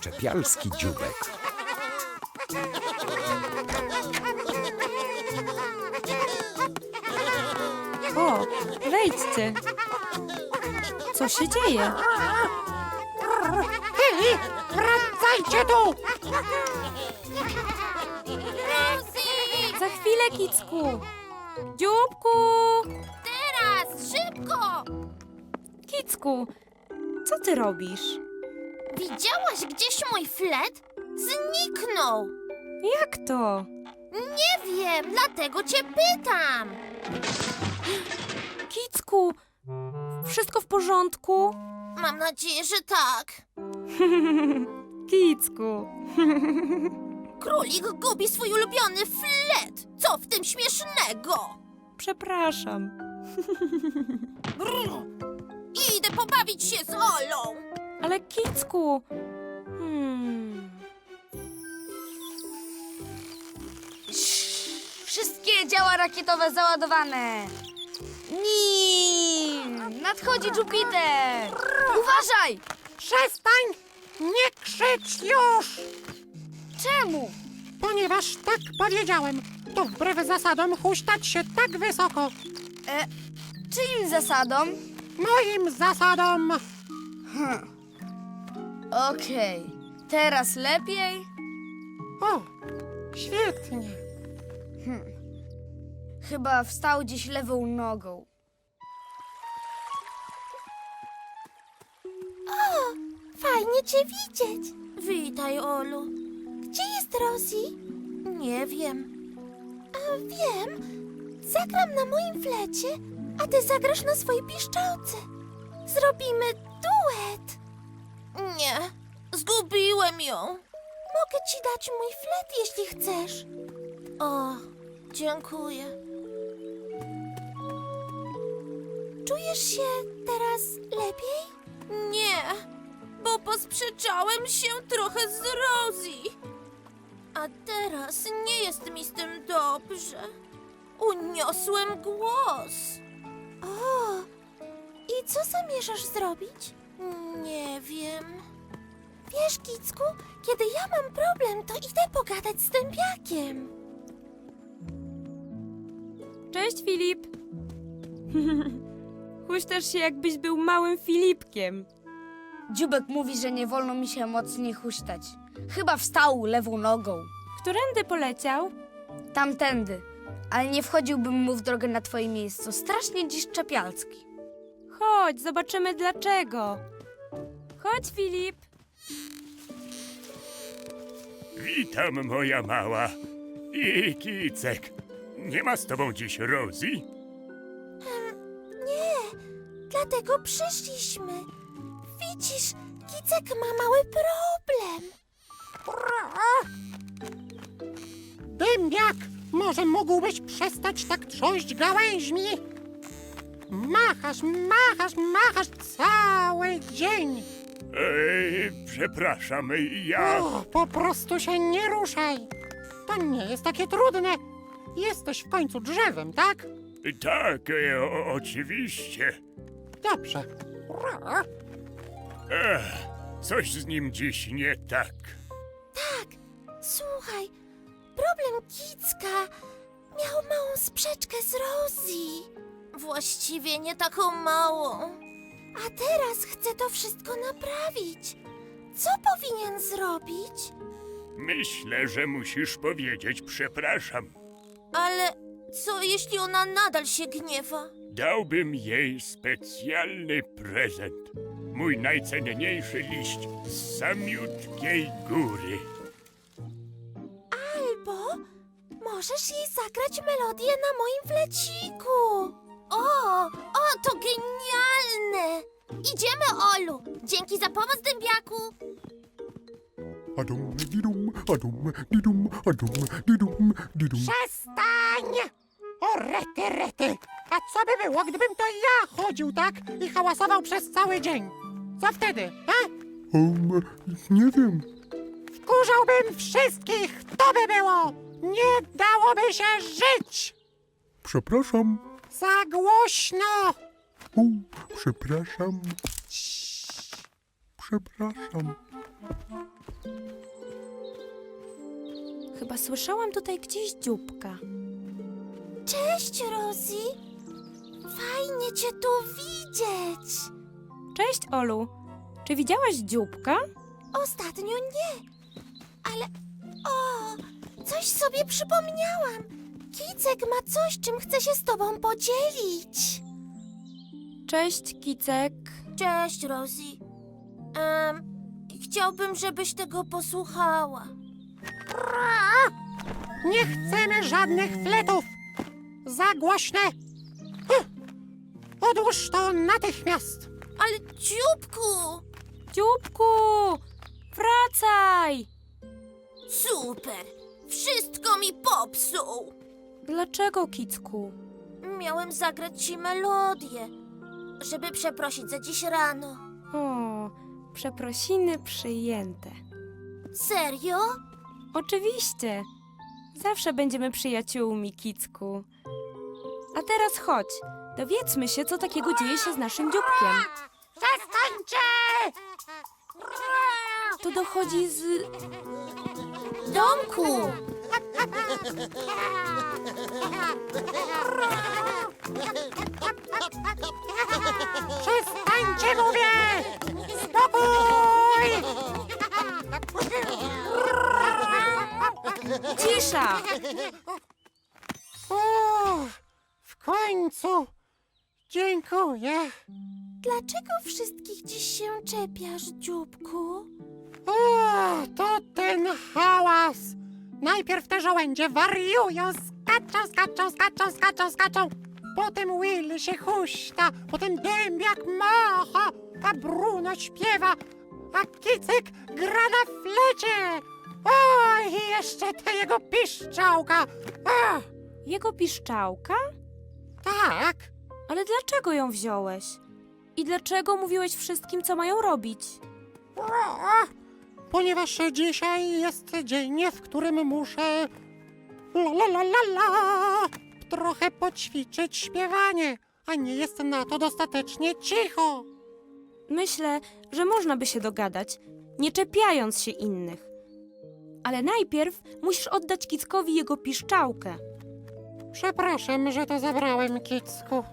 Czepialski dziubek. O, wejdźcie. Co się dzieje? Hej, wracajcie tu! Za chwilę, Kicku. Dzióbku! Teraz, szybko! Kicku, co ty robisz? Widziałaś gdzieś mój flet? Zniknął! Jak to? Nie wiem, dlatego cię pytam! Kicku, wszystko w porządku? Mam nadzieję, że tak. Kicku. Królik gubi swój ulubiony flet! Co w tym śmiesznego? Przepraszam. Brr. Idę pobawić się z Olą! Ale Kicku. Hmm. Wszystkie działa rakietowe załadowane. Nim! Nadchodzi Jupiter! Uważaj! Przestań! Nie krzycz już! Czemu? Ponieważ tak powiedziałem. To wbrew zasadom huśtać się tak wysoko. E, czyim zasadom? Moim zasadom. Okej. Teraz lepiej? O, świetnie. Chyba wstał dziś lewą nogą. Fajnie cię widzieć. Witaj, Olu. Gdzie jest Rosie? Nie wiem. A wiem. Zagram na moim flecie, a ty zagrasz na swojej piszczałce. Zrobimy duet. Nie, zgubiłem ją. Mogę ci dać mój flet, jeśli chcesz. O, dziękuję. Czujesz się teraz lepiej? Nie, bo posprzeczałem się trochę z Rosie. A teraz nie jest mi z tym dobrze. Uniosłem głos. O, i co zamierzasz zrobić? Nie wiem. Wiesz, Kicku, kiedy ja mam problem, to idę pogadać z dębiakiem. Cześć, Filip. Huśtasz się, jakbyś był małym Filipkiem. Dziubek mówi, że nie wolno mi się mocniej huśtać. Chyba wstał lewą nogą. Którędy poleciał? Tamtędy. Ale nie wchodziłbym mu w drogę na twoje miejsce. Strasznie dziś czepialski. Chodź, zobaczymy dlaczego. Chodź, Filip. Witam, moja mała. I Kicek. Nie ma z tobą dziś Rosie? Nie, dlatego przyszliśmy. Widzisz, Kicek ma mały problem. Dębiak, może mógłbyś przestać tak trząść gałęźmi? Machasz, machasz, machasz cały dzień. Ej, przepraszam, ja... O, po prostu się nie ruszaj. To nie jest takie trudne. Jesteś w końcu drzewem, tak? Tak, e, o, oczywiście. Dobrze. Ech, coś z nim dziś nie tak. Słuchaj, problem Kicka miał małą sprzeczkę z Rosie. Właściwie nie taką małą. A teraz chce to wszystko naprawić. Co powinien zrobić? Myślę, że musisz powiedzieć przepraszam. Ale co jeśli ona nadal się gniewa? Dałbym jej specjalny prezent. Mój najcenniejszy liść z samiutkiej góry. Możesz jej zagrać melodię na moim fleciku. O, o, to genialne! Idziemy, Olu. Dzięki za pomoc, dębiaku. Adum, didum, adum, didum, adum, didum, didum. Przestań! O rety, rety! A co by było, gdybym to ja chodził tak i hałasował przez cały dzień? Co wtedy, a? Um, nie wiem. Wkurzałbym wszystkich! To by było! Nie dałoby się żyć! Przepraszam. Za głośno! O, przepraszam. Przepraszam. Chyba słyszałam tutaj gdzieś dzióbka. Cześć, Rosie. Fajnie cię tu widzieć. Cześć, Olu. Czy widziałaś dzióbka? Ostatnio nie. Ale coś sobie przypomniałam. Kicek ma coś, czym chce się z tobą podzielić. Cześć, Kicek. Cześć, Rosie. Um, chciałbym, żebyś tego posłuchała. Nie chcemy żadnych fletów! Za głośne! Huh. Odłóż to natychmiast! Ale dzióbku! Dzióbku! Wracaj! Super! Wszystko mi popsuł! Dlaczego, Kicku? Miałem zagrać ci melodię, żeby przeprosić za dziś rano. O, przeprosiny przyjęte. Serio? Oczywiście. Zawsze będziemy przyjaciółmi, Kicku. A teraz chodź. Dowiedzmy się, co takiego dzieje się z naszym dzióbkiem. Przestańcie! To dochodzi z... Domku! Przestańcie, mówię! Spokój! Cisza! O, w końcu! Dziękuję! Dlaczego wszystkich dziś się czepiasz, dzióbku? O, to ten hałas! Najpierw te żołędzie wariują, skaczą, skaczą, skaczą, skaczą, skaczą. Potem Will się huśta, potem dębiak macha, a Bruno śpiewa, a Kicek gra na flecie. O, i jeszcze ta jego piszczałka. Ach, Jego piszczałka? tak, Ale dlaczego ją wziąłeś? I dlaczego mówiłeś wszystkim, co mają robić? o, ponieważ dzisiaj jest dzień, w którym muszę la la la la la trochę poćwiczyć śpiewanie, a nie jest na to dostatecznie cicho. Myślę, że można by się dogadać, nie czepiając się innych. Ale najpierw musisz oddać Kickowi jego piszczałkę. Przepraszam, że to zabrałem, Kicku.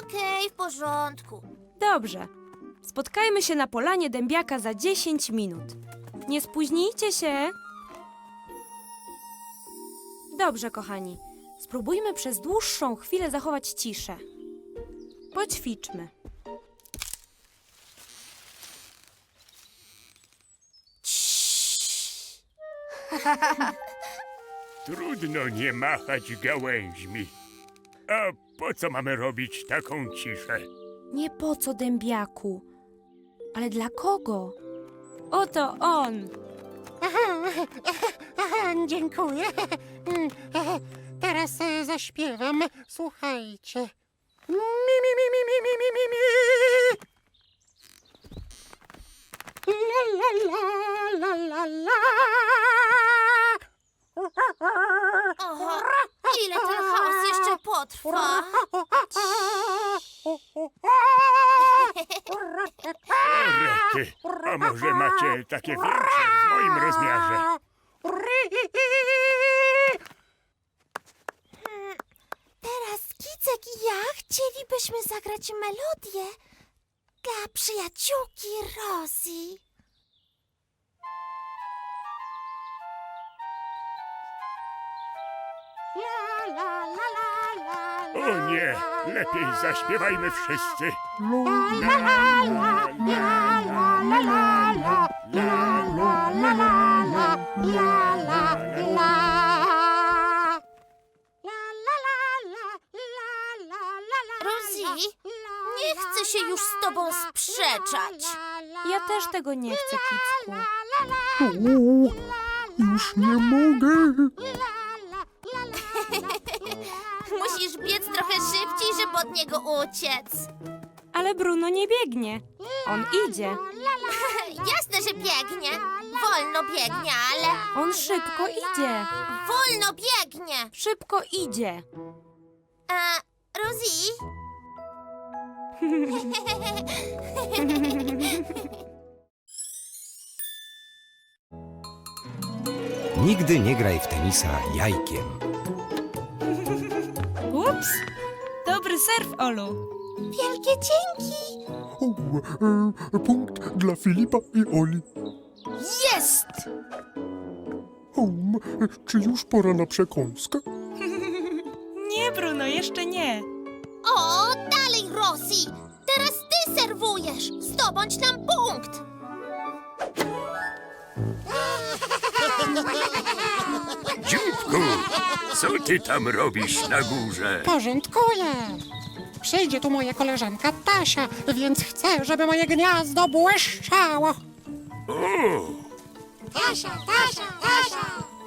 Okej, w porządku. Dobrze. Spotkajmy się na polanie dębiaka za 10 minut. Nie spóźnijcie się. Dobrze, kochani. Spróbujmy przez dłuższą chwilę zachować ciszę. Poćwiczmy. Trudno nie machać gałęźmi. A po co mamy robić taką ciszę? Nie po co dębiaku, ale dla kogo? Oto on. Dziękuję. Mm, Teraz e, zaśpiewam. Słuchajcie. Mi, mi, mi, mi, mi, mi, mi, mi, mi. La, la, la, la, la, la. Oho, ile ten chaos jeszcze potrwa? Rety, a może macie takie większe w moim rozmiarze? Teraz Kicek i ja chcielibyśmy zagrać melodię dla przyjaciółki Rosie. La, la, la, la, o nie! Lepiej zaśpiewajmy wszyscy. Rosie, nie chcę się już z tobą sprzeczać. Ja też tego nie chcę, Kicku. O, już nie mogę. Od niego uciec. Ale Bruno nie biegnie. On idzie. Jasne, że biegnie. Wolno biegnie, ale On szybko idzie. wolno biegnie. Szybko idzie. E, Rosie, Nigdy nie graj w tenisa jajkiem. Ups! Dobry serw, Olu. Wielkie dzięki! O, e, punkt dla Filipa i Oli. Jest! O, m, czy już pora na przekąskę? Nie, Bruno, jeszcze nie. O, dalej, Rosji! Teraz ty serwujesz! Zdobądź nam punkt! Dzióbku, co ty tam robisz na górze? Porządkuję. Przyjdzie tu moja koleżanka Tasia, więc chcę, żeby moje gniazdo błyszczało. O, Tasia, Tasia, Tasia!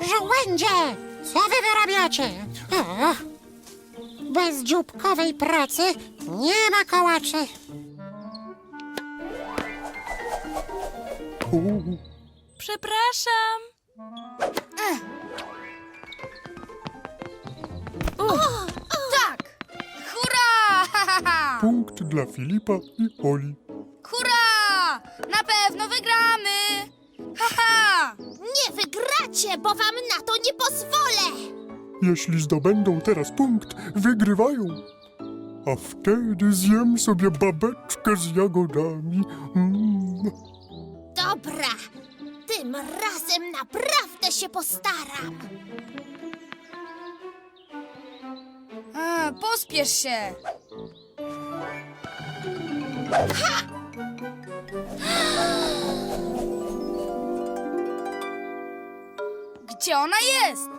Żołędzie! Co wy wyrabiacie? O, bez dzióbkowej pracy nie ma kołaczy. Przepraszam. Tak! Hurra! Punkt dla Filipa i Oli. Hurra! Na pewno wygramy! Haha! Nie wygracie, bo wam na to nie pozwolę! Jeśli zdobędą teraz punkt, wygrywają. A wtedy zjem sobie babeczkę z jagodami. Mm. Dobra, tym razem naprawdę się postaram. A, pospiesz się! Gdzie ona jest?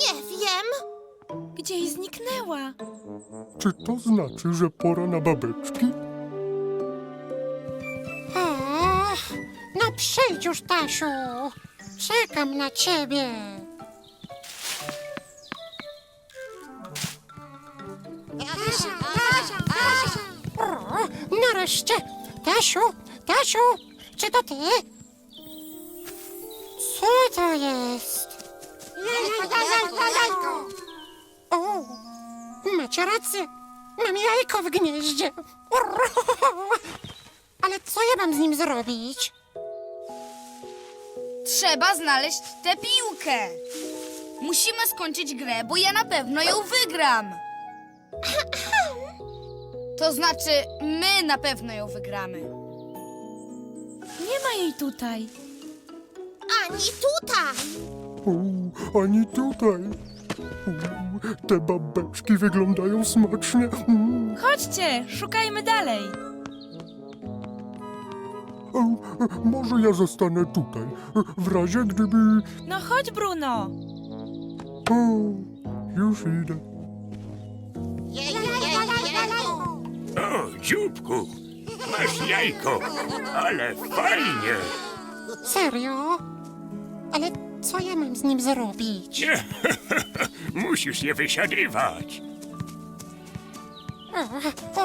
Nie wiem. Gdzieś zniknęła. Czy to znaczy, że pora na babeczki? O, no przyjdź już, Tasiu. Czekam na ciebie. Nareszcie. Tasiu, Tasiu, czy to ty? Co to jest? Jajko, jajko, jajko. O, macie rację. Mam jajko w gnieździe. Ale co ja mam z nim zrobić? Trzeba znaleźć tę piłkę. Musimy skończyć grę, bo ja na pewno ją wygram. To znaczy, my na pewno ją wygramy. Nie ma jej tutaj. Ani tutaj. O, ani tutaj. O, te babeczki wyglądają smacznie. Mm. Chodźcie, szukajmy dalej. Może ja zostanę tutaj, w razie gdyby... No chodź, Bruno. O, już idę. Dzióbku, masz jajko, ale fajnie. Serio? Ale co ja mam z nim zrobić? Nie, musisz je wysiadywać. O, o,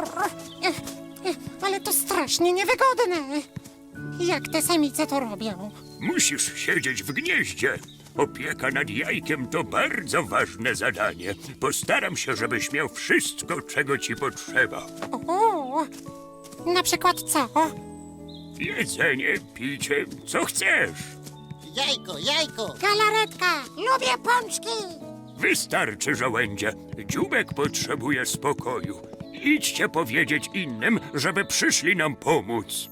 e, e, Ale to strasznie niewygodne. Jak te samice to robią? Musisz siedzieć w gnieździe. Opieka nad jajkiem to bardzo ważne zadanie. Postaram się, żebyś miał wszystko, czego ci potrzeba. O, na przykład co? Jedzenie, picie, co chcesz. Jajko, jajko! Galaretka, lubię pączki. Wystarczy, żołędzie. Dziubek potrzebuje spokoju. Idźcie powiedzieć innym, żeby przyszli nam pomóc.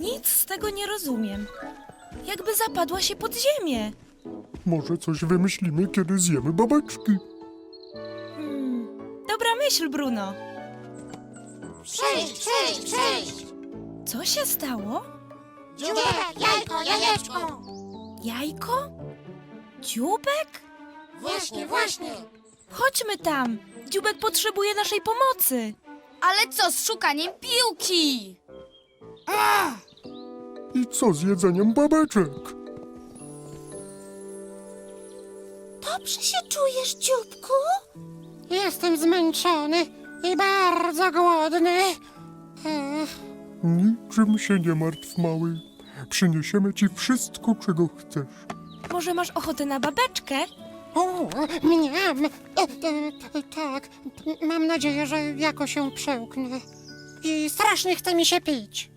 Nic z tego nie rozumiem. Jakby zapadła się pod ziemię. Może coś wymyślimy, kiedy zjemy babeczki. Hmm. Dobra myśl, Bruno. Przyjdź, przyjdź, przyjdź. Co się stało? Dziubek, jajko, jajeczko. Jajko? Dziubek? Właśnie, właśnie. Chodźmy tam. Dziubek potrzebuje naszej pomocy. Ale co z szukaniem piłki? I co z jedzeniem babeczek? Dobrze się czujesz, dzióbku? Jestem zmęczony i bardzo głodny. Ech, Niczym się nie martw, mały. Przyniesiemy ci wszystko, czego chcesz. Może masz ochotę na babeczkę? O, mniam. E, e, tak, mam nadzieję, że jakoś się przełknę. I strasznie chce mi się pić.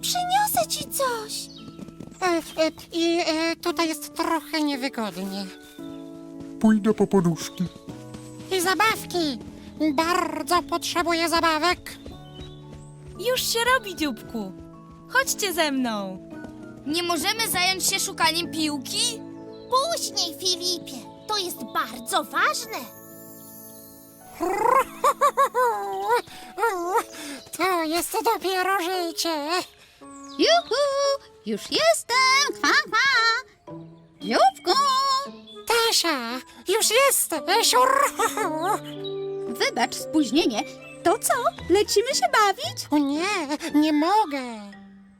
Przyniosę ci coś. E, e, I e, tutaj jest trochę niewygodnie. Pójdę po poduszki. I zabawki. Bardzo potrzebuję zabawek. Już się robi, dzióbku. Chodźcie ze mną. Nie możemy zająć się szukaniem piłki? Później, Filipie. To jest bardzo ważne. To jest dopiero życie. Juhu! Już jestem! Kwa, kwa! Dzióbku! Tasia, już jesteś. Wybacz spóźnienie. To co? Lecimy się bawić? O nie, nie mogę.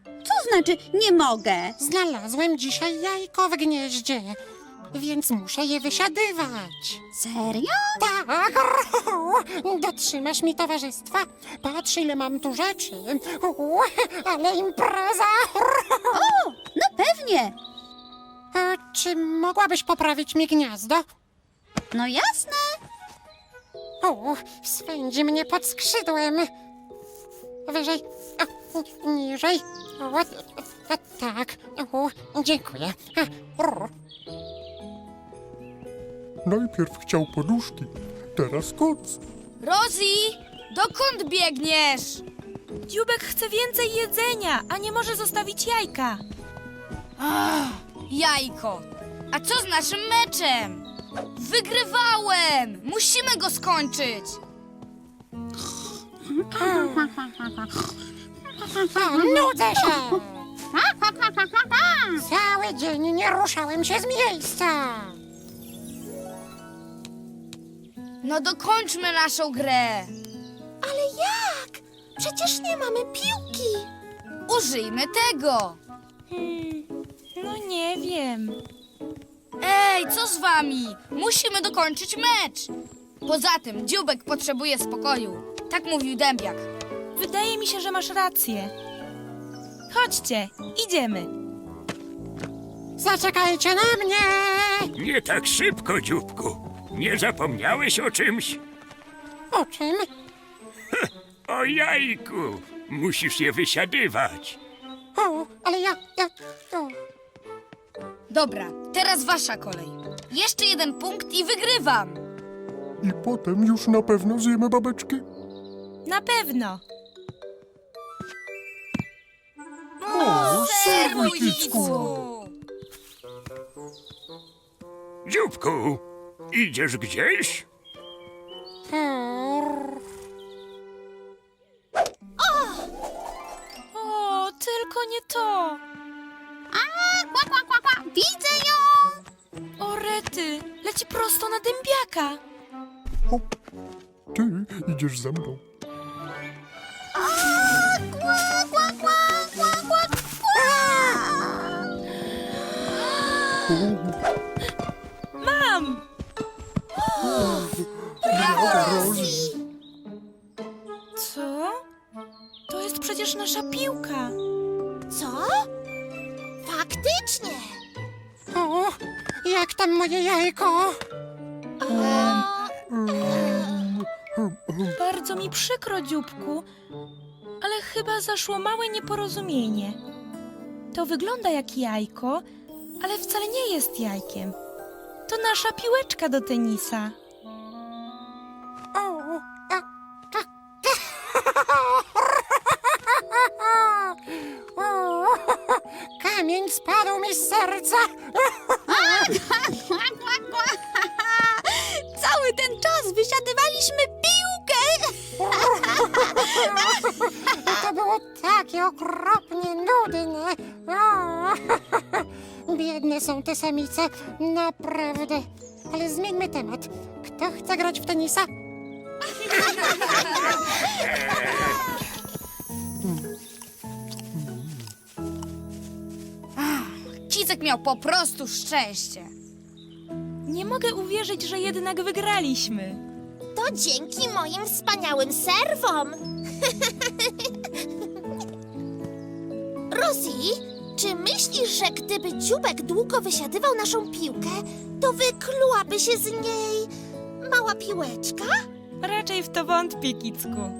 Co znaczy nie mogę? Znalazłem dzisiaj jajko w gnieździe, więc muszę je wysiadywać. Serio? Tak, dotrzymasz mi towarzystwa. Patrz, ile mam tu rzeczy. U, Ale impreza. O, no pewnie. E, Czy mogłabyś poprawić mi gniazdo? No jasne. O, swędzi mnie pod skrzydłem. Wyżej, niżej. O, tak, o, dziękuję. A. Najpierw chciał poduszki, teraz koc. Rosie, dokąd biegniesz? Dziubek chce więcej jedzenia, a nie może zostawić jajka. Jajko. A co z naszym meczem? Wygrywałem! Musimy go skończyć! Nudzę się. Cały dzień nie ruszałem się z miejsca. No dokończmy naszą grę. Ale jak? Przecież nie mamy piłki. Użyjmy tego. Hmm, no nie wiem. Ej, co z wami? Musimy dokończyć mecz. Poza tym, dziubek potrzebuje spokoju. Tak mówił dębiak. Wydaje mi się, że masz rację. Chodźcie, idziemy. Zaczekajcie na mnie. Nie tak szybko, dzióbku. Nie zapomniałeś o czymś? O czym? O jajku. Musisz je wysiadywać. O, ale ja, ja, o. Dobra, teraz wasza kolej. Jeszcze jeden punkt i wygrywam. I potem już na pewno zjemy babeczki. Na pewno. O, serwuj. Kicku. Dzióbku, idziesz gdzieś? O, tylko nie to. A, kwa, kwa, kwa, kwa. Widzę ją! O, rety, leci prosto na dębiaka. Hop. Ty idziesz ze mną. Co? To jest przecież nasza piłka. Co? Faktycznie. O, jak tam moje jajko? Bardzo mi przykro, dzióbku, ale chyba zaszło małe nieporozumienie. To wygląda jak jajko, ale wcale nie jest jajkiem. To nasza piłeczka do tenisa. Serca. Cały ten czas wysiadywaliśmy piłkę! To było takie okropnie nudne. O, biedne są te samice, naprawdę. Ale zmieńmy temat. Kto chce grać w tenisa? Cicek miał po prostu szczęście. Nie mogę uwierzyć, że jednak wygraliśmy. To dzięki moim wspaniałym serwom. Rosie, czy myślisz, że gdyby dziubek długo wysiadywał naszą piłkę, to wyklułaby się z niej mała piłeczka? Raczej w to wątpię, Kicku.